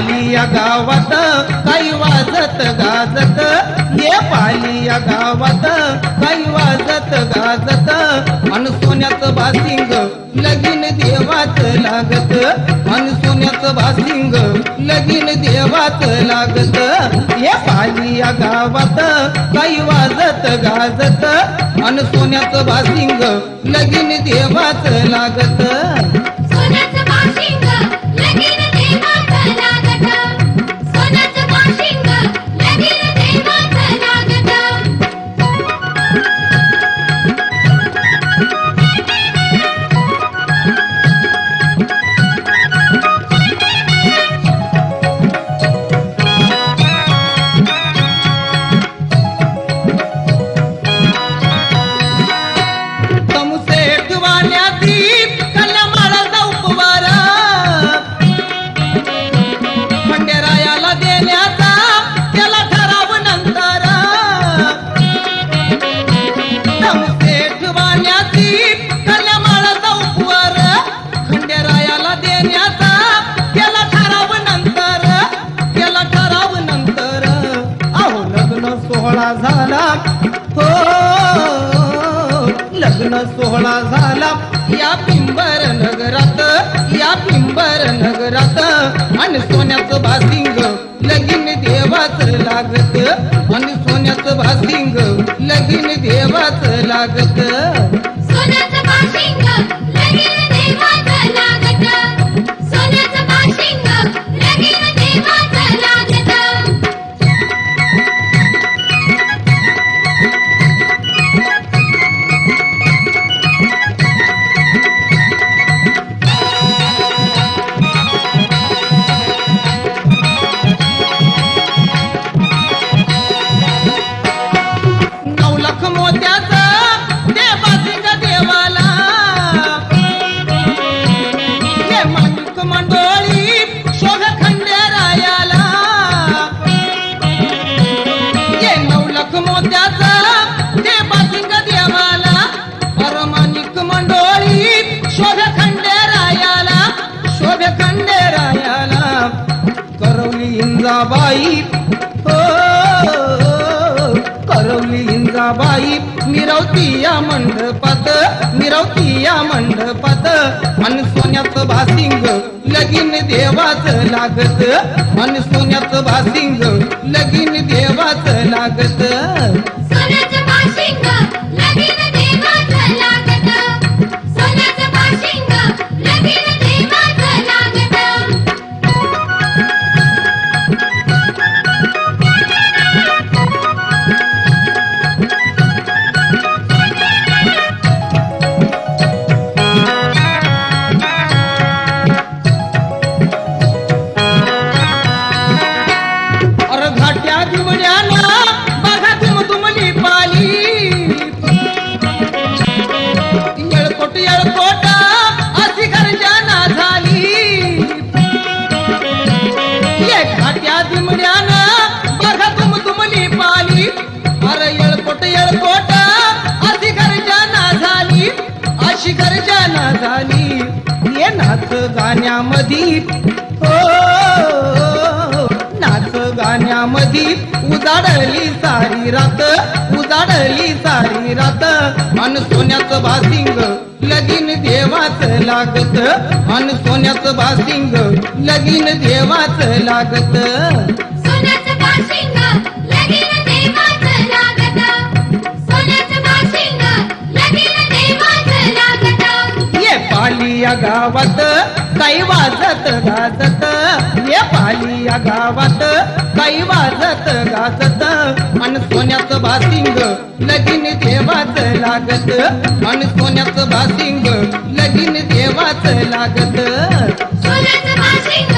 पाली या गावात काही वाजत गाजत. ये पाली या गावात काही वाजत गाजत. अन सोन्याचं बासिंग लगीन देवाच लागत. अन सोन्याचं बासिंग लगीन देवाच लागत. ये पाली या गावात काही वाजत गाजत. अन सोन्याचं बासिंग लगीन देवाच लागत. देण्याचा त्याला ठराव नंतर. माळाचा खंडेरायाला देण्याचा त्याला ठराव नंतर. त्याला ठराव नंतर. अहो लग्न सोहळा झाला. हो लग्न सोहळा झाला. या पिंबर नगरात या पिंबर नगरात आणि सोन्याचं भासिंग लागत. आणि सोन्याचं भासिंग लगीन देवाच लागत. मंडोळी शोभ खंडेरायाला शोभ खंडेरायाला करवली इंजाबाई हो करवली इंजाबाई मिरवती या मंडपात मिरवती या मंडपात. आणि सोन्यात भासिंग लगीन देवाच लागत. आणि सोन्यात भासिंग लगीन देवाच लागत. अशी गर्जना झाली. ये नाच गाण्यामध्ये हो नाच गाण्यामध्ये उजाडली सारी रात उजाडली सारी रात. अन सोन्याचं भासिंग लगीन देवाच लागत. अन सोन्याचं भासिंग लगीन देवाच लागत. सोन्याचं भासिंग या गावात काही वाजत गाजत. ये पाली या गावात काही वाजत गाजत. अन सोन्याचं भासिंग लगीन देवाच लागत. अन सोन्याचं भासिंग लगीन देवाच लागत. सोन्याचं बाशिंग